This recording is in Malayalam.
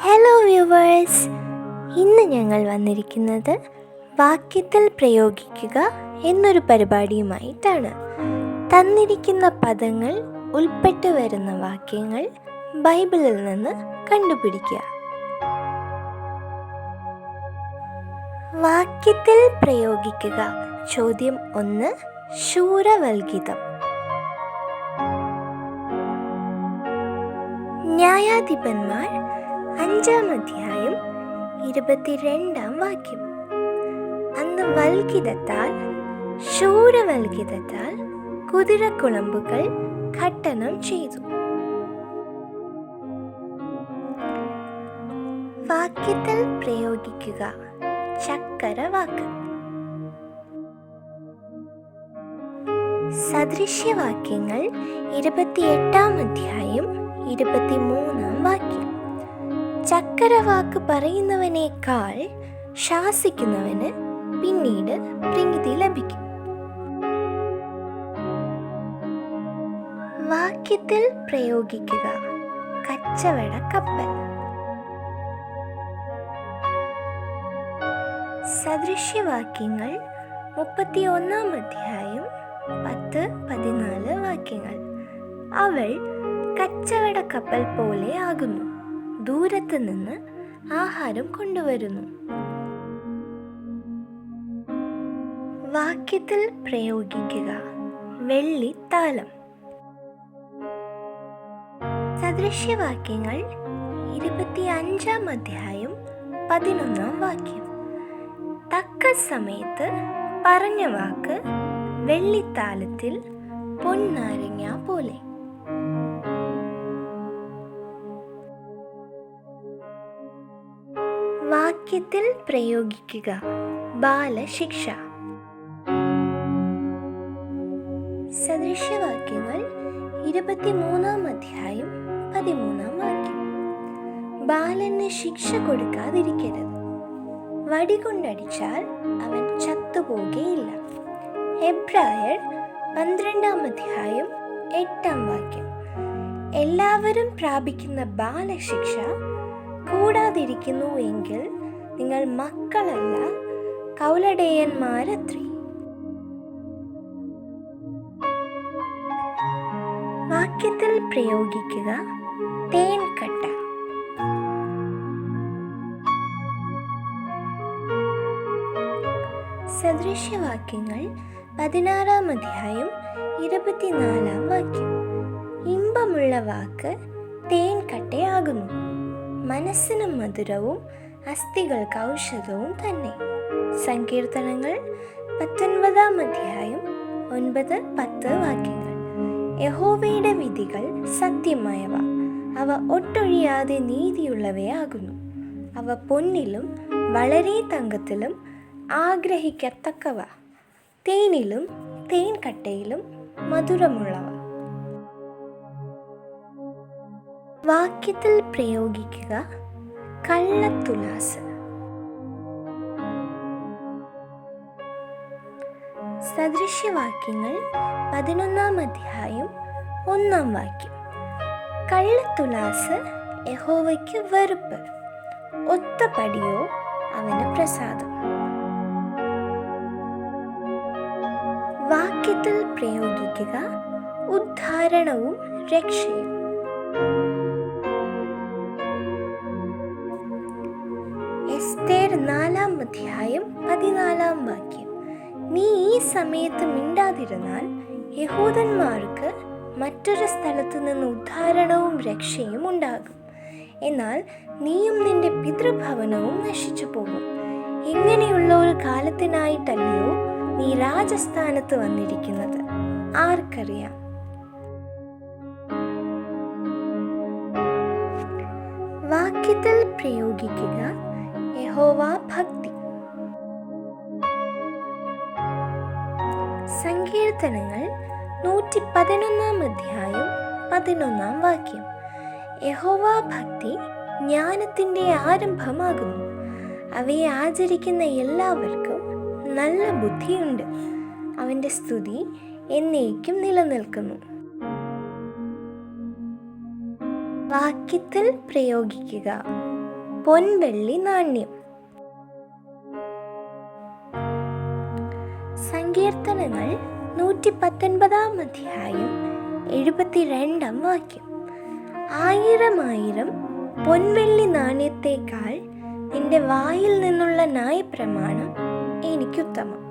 ഹലോ വ്യൂവേഴ്സ് ഇന്ന് ഞങ്ങൾ വന്നിരിക്കുന്നത് വാക്യത്തിൽ പ്രയോഗിക്കുക എന്നൊരു പരിപാടിയുമായിട്ടാണ്. തന്നിരിക്കുന്ന പദങ്ങൾ ഉൾപ്പെട്ടു വരുന്ന വാക്യങ്ങൾ ബൈബിളിൽ നിന്ന് കണ്ടുപിടിക്കുക. വാക്യത്തിൽ പ്രയോഗിക്കുക. ചോദ്യം ഒന്ന് ശൂരവൽഗിതം. ന്യായാധിപന്മാർ അഞ്ചാം അധ്യായം ഇരുപത്തിരണ്ടാം വാക്യം. അന്ന് വൽഗിതത്താൽ ശൂരവൽഗിതത്താൽ കുതിരക്കുളമ്പുകൾ ഘട്ടനം ചെയ്തു. വാക്യത്തിൽ പ്രയോഗിക്കുക. ചക്കര വാക്ക് സദൃശ്യവാക്യങ്ങൾ ഇരുപത്തിയെട്ടാം അധ്യായം ഇരുപത്തിമൂന്നാം വാക്യം. ചക്കരവാക്ക് പറയുന്നവനേക്കാൾ ശാസിക്കുന്നവന് പിന്നീട് പ്രീതി ലഭിക്കും. വാക്യത്തിൽ പ്രയോഗിക്കുക. കച്ചവട കപ്പൽ. സദൃശ്യവാക്യങ്ങൾ മുപ്പത്തി ഒന്നാം അധ്യായം പത്ത് പതിനാല് വാക്യങ്ങൾ. അവൾ കച്ചവട കപ്പൽ പോലെ ആകുന്നു. ദൂരത്ത് നിന്ന് ആഹാരം കൊണ്ടുവരുന്നു. വാക്യത്തിൽ പ്രയോഗിക്കുക. വെള്ളി താലം. സദൃശ്യവാക്യങ്ങൾ ഇരുപത്തി അഞ്ചാം അധ്യായം പതിനൊന്നാം വാക്യം. തക്ക സമയത്ത് പറഞ്ഞ വാക്ക് വെള്ളിത്താലത്തിൽ പൊന്നാരങ്ങ പോലെ. വാക്യത്തിൽ പ്രയോഗിക്കുക. ബാലശിക്ഷ. സദൃശ്യവാക്യങ്ങൾ ഇരുപത്തിമൂന്നാം അധ്യായം പതിമൂന്നാം വാക്യം. ബാലന് ശിക്ഷ കൊടുക്കാതിരിക്കരുത്. വടികൊണ്ടടിച്ചാൽ അവൻ ചത്തുപോകുകയില്ല എബ്രായർ പന്ത്രണ്ടാം അധ്യായം എട്ടാം വാക്യം. എല്ലാവരും പ്രാപിക്കുന്ന ബാലശിക്ഷ കൂടാതിരിക്കുന്നു എങ്കിൽ നിങ്ങൾ മക്കളല്ല കൗലടേയന്മാരത്രേ. വാക്യത്തിൽ പ്രയോഗിക്കുക തേൻകട്ട. സദൃശ്യവാക്യങ്ങൾ പതിനാറാം അധ്യായം ഇരുപത്തിനാലാം വാക്യം. ഇമ്പമുള്ള വാക്ക് തേൻകട്ടയാകുന്നു. മനസ്സിന് മധുരവും അസ്ഥികൾക്ക് ഔഷധവും തന്നെ. സങ്കീർത്തനങ്ങൾ പത്തൊൻപതാം അധ്യായം ഒൻപത് പത്ത് വാക്യങ്ങൾ. യഹോവയുടെ വിധികൾ സത്യമായവ. അവ ഒട്ടൊഴിയാതെ നീതിയുള്ളവയാകുന്നു. അവ പൊന്നിലും വളരെ തങ്കത്തിലും ആഗ്രഹിക്കത്തക്കവ. തേനിലും തേൻകട്ടയിലും മധുരമുള്ളവ. വാക്യത്തിൽ പ്രയോഗിക്കുക കള്ളത്തുലാസ്. സദൃശ്യവാക്യങ്ങൾ പതിനൊന്നാം അധ്യായം ഒന്നാം വാക്യം. കള്ളത്തുലാസ് യഹോവയ്ക്ക് വെറുപ്പ്. ഒത്ത പടിയോ അവന് പ്രസാദം. വാക്യത്തിൽ പ്രയോഗിക്കുക ഉദ്ധാരണവും രക്ഷയും. അധ്യായം പതിനാലാം വാക്യം. നീ ഈ സമയത്ത് മിണ്ടാതിരുന്നാൽ യഹൂദന്മാർക്ക് മറ്റൊരു സ്ഥലത്തു നിന്ന് ഉദ്ധാരണവും രക്ഷയും ഉണ്ടാകും. എന്നാൽ നീയും നിന്റെ പിതൃഭവനവും നശിച്ചു പോകും. ഇങ്ങനെയുള്ള ഒരു കാലത്തിനായിട്ടല്ലയോ നീ രാജസ്ഥാനത്ത് വന്നിരിക്കുന്നത്. ആർക്കറിയാം? വാക്യത്തിൽ പ്രയോഗിക്കുക. യഹോവ ഭക്തി സങ്കീർത്തനങ്ങൾ നൂറ്റി പതിനൊന്നാം അധ്യായം പതിനൊന്നാം വാക്യം. യഹോവ ഭക്തി ജ്ഞാനത്തിന്റെ ആരംഭമാകുന്നു. അവയെ ആചരിക്കുന്ന എല്ലാവർക്കും നല്ല ബുദ്ധിയുണ്ട്. അവന്റെ സ്തുതി എന്നേക്കും നിലനിൽക്കുന്നു. വാക്യത്തിൽ പ്രയോഗിക്കുക. പൊൻവെള്ളി നാണ്യം. സങ്കീർത്തനങ്ങൾ നൂറ്റി പത്തൊൻപതാം അധ്യായം എഴുപത്തിരണ്ടാം വാക്യം. ആയിരം ആയിരം പൊൻവെള്ളി നാണയത്തേക്കാൾ നിന്റെ വായിൽ നിന്നുള്ള ന്യായപ്രമാണം എനിക്കുത്തമം.